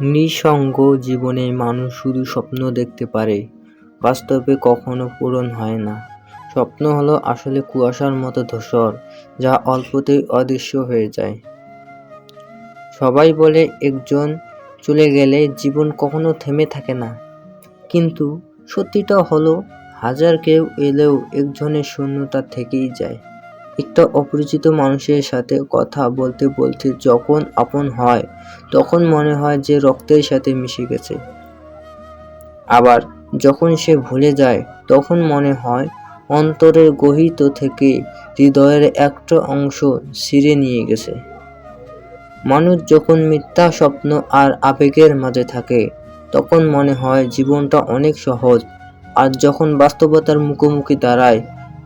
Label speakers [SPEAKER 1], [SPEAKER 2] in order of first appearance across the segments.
[SPEAKER 1] নিঃসঙ্গ জীবনে মানুষ শুধু স্বপ্ন দেখতে পারে, বাস্তবে কখনো পূরণ হয় না। স্বপ্ন হলো আসলে কুয়াশার মতো ধূসর, যা অল্পতেই অদৃশ্য হয়ে যায়। সবাই বলে, একজন চলে গেলে জীবন কখনো থেমে থাকে না। কিন্তু সত্যিটা হলো, হাজার কেউ এলেও একজনের শূন্যতা থেকেই যায়। একটা অপরিচিত মানুষের সাথে কথা বলতে বলতে যখন আপন হয়, তখন মনে হয় যে রক্তের সাথে মিশে গেছে। আবার যখন সে ভুলে যায়, তখন মনে হয় অন্তরের গহিত থেকে হৃদয়ের একটা অংশ ছিঁড়ে নিয়ে গেছে। মানুষ যখন মিথ্যা স্বপ্ন আর আবেগের মাঝে থাকে, তখন মনে হয় জীবনটা অনেক সহজ। আর যখন বাস্তবতার মুখোমুখি দাঁড়ায়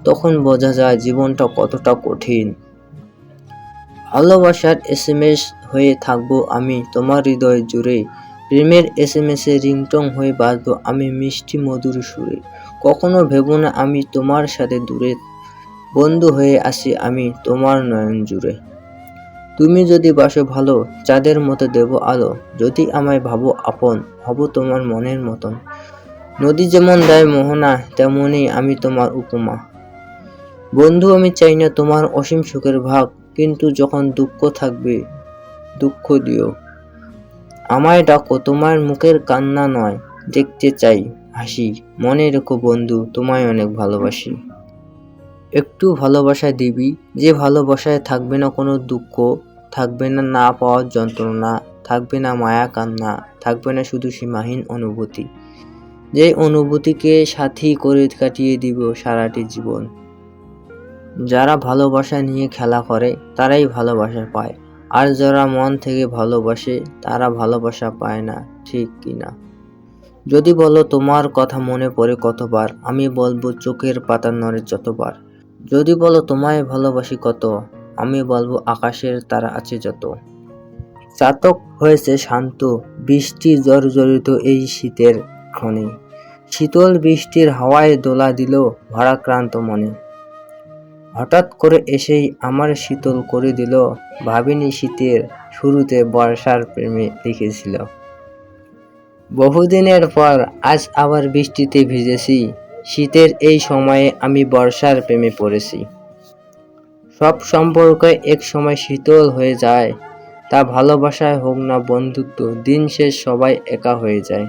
[SPEAKER 1] তখন বোঝা যায় জীবনটা কতটা কঠিন। ভালোবাসার এস এম এস হয়ে থাকব আমি, তোমার হৃদয় জুড়ে। প্রেমের এস এম এস রিংটং হয়ে বাজবো আমি, মিষ্টি মধুর সুরে। কখনো ভেবো না আমি তোমার সাথে দূরে। বন্ধু হয়ে আসি আমি তোমার নয়ন জুড়ে। তুমি যদি বাসো ভালো, চাঁদের মতো দেব আলো। যদি আমায় ভাবো আপন হব তোমার মনের মতন। নদী যেমন দেয় মোহনা, তেমনই আমি তোমার উপমা। বন্ধু, আমি চাই না তোমার অসীম সুখের ভাগ কিন্তু যখন দুঃখ থাকবে, দুঃখ দিও। আমায় ডাকো, তোমার মুখের কান্না নয়, দেখতে চাই, হাসি। মনে রেখো বন্ধু, তোমায় অনেক ভালোবাসি। একটু ভালোবাসা দিবি, যে ভালোবাসায় থাকবে না কোনো দুঃখ, থাকবে না না পাওয়ার যন্ত্রণা, থাকবে না মায়া কান্না, থাকবে না শুধু সীমাহীন অনুভূতি। যে অনুভূতিকে সাথী করে কাটিয়ে দিব সারাটি জীবন যারা ভালোবাসা নিয়ে খেলা করে, তারাই ভালোবাসা পায়। আর যারা মন থেকে ভালোবাসে, তারা ভালোবাসা পায় না, ঠিক কিনা যদি বলো তোমার কথা মনে পড়ে কতবার, আমি বলব চোখের পাতা নড়ে যতবার। যদি বলো তোমায় ভালোবাসি কত, আমি বলব আকাশের তারা আছে যত। চাতক হয়েছে শান্ত, বৃষ্টি জর্জরিত এই শীতের ক্ষণে। শীতল বৃষ্টির হাওয়ায় দোলা দিল ভারাক্রান্ত মনে। হঠাৎ করে এসেই আমার শীতল করে দিল। ভাবিনি শীতের শুরুতে বর্ষার প্রেমে লিখেছিল। বহুদিনের পর আজ আবার বৃষ্টিতে ভিজেছি। শীতের এই সময়ে আমি বর্ষার প্রেমে পড়েছি। সব সম্পর্ক এক সময় শীতল হয়ে যায়, তা ভালোবাসায় হোক না বন্ধুত্ব, দিন শেষ সবাই একা হয়ে যায়।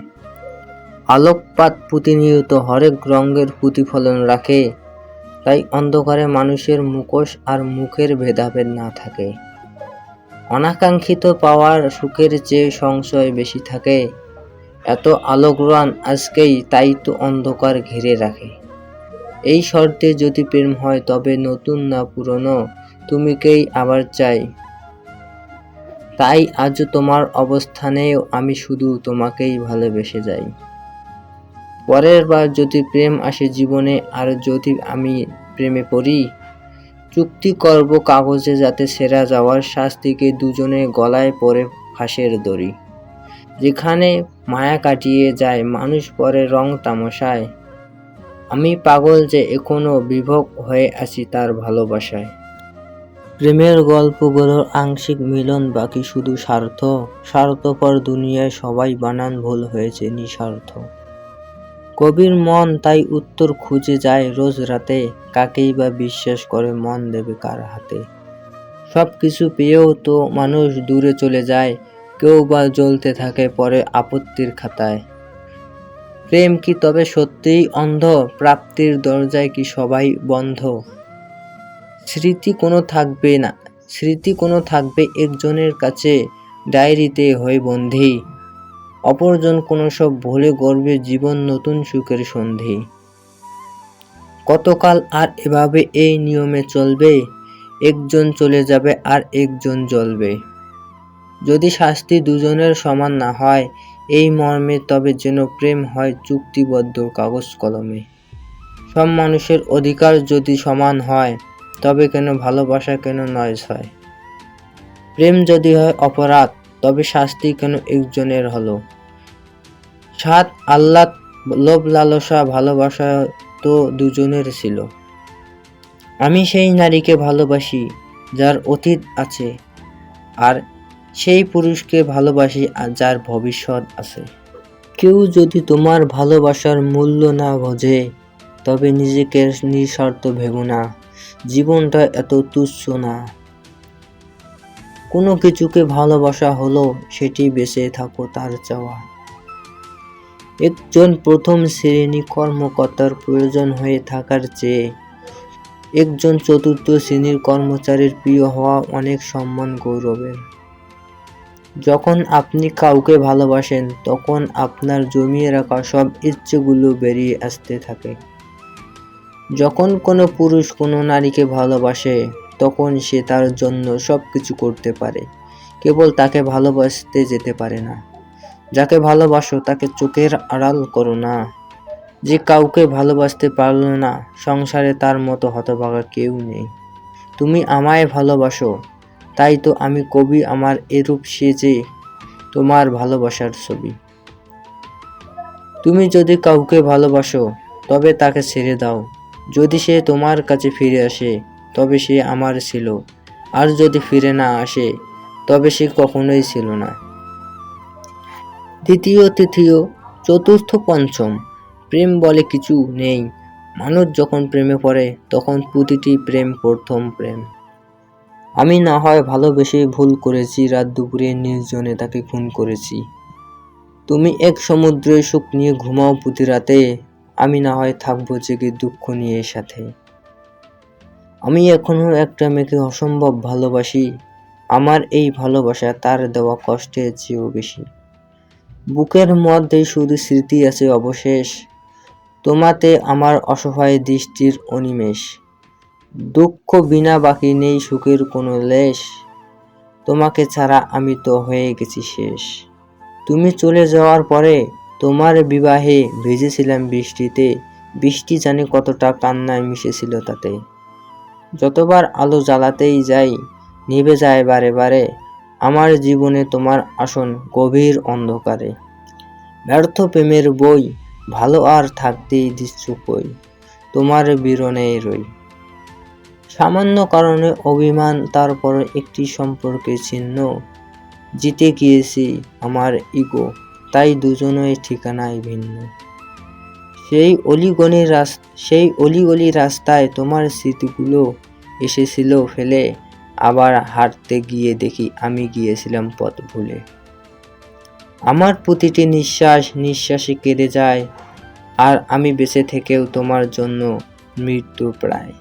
[SPEAKER 1] আলোকপাত প্রতিনিয়ত হরেক রঙের প্রতিফলন রাখে তাই অন্ধকারে মানুষের মুখোশ আর মুখের ভেদাভেদ না থাকে। অনাকাঙ্ক্ষিত পাওয়ার সুখের চেয়ে সংশয় বেশি থাকে। এত আলোকরান আজকেই তাই তো অন্ধকার ঘিরে রাখে। এই শর্তে যদি প্রেম হয় তবে নতুন না পুরনো তুমিকেই আবার চাই? তাই আজ তোমার অবস্থানেও আমি শুধু তোমাকেই ভালোবেসে যাই। পরের বার যদি প্রেম আসে জীবনে, আর যদি আমি প্রেমে পড়ি, চুক্তি করব কাগজে যাতে সেরা যাওয়ার শাস্তিকে দুজনে গলায় পরে ফাঁসের দড়ি। যেখানে মায়া কাটিয়ে যায়, মানুষ পরে রং তামাশায়। আমি পাগল যে এখনও বিভোগ হয়ে আছি তার ভালোবাসায়। প্রেমের গল্পগুলোর আংশিক মিলন বাকি শুধু স্বার্থ। স্বার্থপর দুনিয়ায় সবাই বানান ভুল হয়েছে নিঃস্বার্থ। কবির মন তাই উত্তর খুঁজে যায় রোজ রাতে। কাকেই বা বিশ্বাস করে মন দেবে কার হাতে? সব কিছু পেয়েও তো মানুষ দূরে চলে যায়, কেউ বা জ্বলতে থাকে পরে আপত্তির খাতায়। প্রেম কি তবে সত্যিই অন্ধ? প্রাপ্তির দরজায় কি সবাই বন্ধ? স্মৃতি কোনো থাকবে না, স্মৃতি কোনো থাকবে একজনের কাছে। ডায়েরিতে হয়ে বন্ধি অপরজন কোনো সব ভুলে গর্বে জীবন নতুন সুখের সন্ধি। কতকাল আর এভাবে এই নিয়মে চলবে? একজন চলে যাবে আর একজন জ্বলবে। যদি শাস্তি দুজনের সমান না হয়, এই মর্মে তবে যেন প্রেম হয় চুক্তিবদ্ধ কাগজ কলমে। সব মানুষের অধিকার যদি সমান হয়, তবে কেন ভালোবাসা কেন নয় হয় প্রেম যদি হয় অপরাধ তবে শাস্তি কেন একজনের হলো? সাত, আল্লাহ লোভ, লালসা, ভালোবাসা তো দুজনের ছিল। আমি সেই নারীকে ভালোবাসি যার অতীত আছে আর সেই পুরুষকে ভালোবাসি যার ভবিষ্যৎ আছে। কেউ যদি তোমার ভালোবাসার মূল্য না বোঝে, তবে নিজেকে নিঃস্বার্থ ভেবো না। জীবনটা এত তুচ্ছ না। কোনো কিছুকে ভালোবাসা হলো সেটি বেঁচে থাকো, তার চাওয়া। একজন প্রথম শ্রেণি কর্মকর্তার প্রয়োজন হয়ে থাকার চেয়ে একজন চতুর্থ শ্রেণির কর্মচারীর প্রিয় হওয়া অনেক সম্মান গৌরবের। যখন আপনি কাউকে ভালোবাসেন, তখন আপনার জমিয়ে রাখা সব ইচ্ছেগুলো বেরিয়ে আসতে থাকে। যখন কোনো পুরুষ কোনো নারীকে ভালোবাসে তখন সে তার জন্য সব কিছু করতে পারে। কেবল তাকে ভালোবাসতে যেতে পারে না। যাকে ভালোবাসো তাকে চোখের আড়াল করো না। যে কাউকে ভালোবাসতে পারল না, সংসারে তার মতো হতভাগা কেউ নেই। তুমি আমায় ভালোবাসো, তাই তো আমি কবি আমার এরূপ সেজে তোমার ভালোবাসার ছবি। তুমি যদি কাউকে ভালোবাসো, তবে তাকে ছেড়ে দাও। যদি সে তোমার কাছে ফিরে আসে তবে সে আমার ছিল। আর যদি ফিরে না আসে, তবে সে কখনোই ছিল না। দ্বিতীয় তৃতীয় চতুর্থ পঞ্চম। প্রেম বলে কিছু নেই। মানুষ যখন প্রেমে পড়ে, তখন প্রতিটি প্রেম প্রথম প্রেম। আমি না হয় ভালোবেসে ভুল করেছি, রাত দুপুরে নির্জনে তাকে খুন করেছি। তুমি এক সমুদ্রে সুখ নিয়ে ঘুমাও প্রতি রাতে। আমি না হয় থাকব জেগে দুঃখ নিয়ে সাথে। আমি এখনও একটা মেয়েকে অসম্ভব ভালোবাসি। আমার এই ভালোবাসা তার দেওয়া কষ্টের চেয়েও বেশি। বুকের মধ্যে শুধু স্মৃতি আছে অবশেষ। তোমাতে আমার অসহায় দৃষ্টির অনিমেষ। দুঃখ বিনা বাকি নেই সুখের কোনো লেশ। তোমাকে ছাড়া আমি তো হয়ে গেছি শেষ। তুমি চলে যাওয়ার পরে তোমার বিবাহে ভিজেছিলাম বৃষ্টিতে। বৃষ্টি জানি কতটা কান্নায় মিশেছিল তাতে। যতবার আলো জ্বালাতেই যাই, নিভে যায় বারে বারে। আমার জীবনে তোমার আসন গভীর অন্ধকারে। ব্যর্থ প্রেমের বই, ভালো আর থাকতেই দিচ্ছ কই তোমার বিরণেই রই। সামান্য কারণে অভিমান, তারপর একটি সম্পর্কে চিহ্ন। জিতে গিয়েছি আমার ইগো তাই দুজনের ঠিকানায় ভিন্ন। সেই অলিগলির রাস, সেই অলিগলি রাস্তায় তোমার স্মৃতিগুলো এসেছিল ফেলে। আবার হাঁটতে গিয়ে দেখি আমি গিয়েছিলাম পথ ভুলে। আমার প্রতিটি নিঃশ্বাস নিঃশ্বাসে কেড়ে যায়, আর আমি বেঁচে থেকেও তোমার জন্য মৃত্যু প্রায়।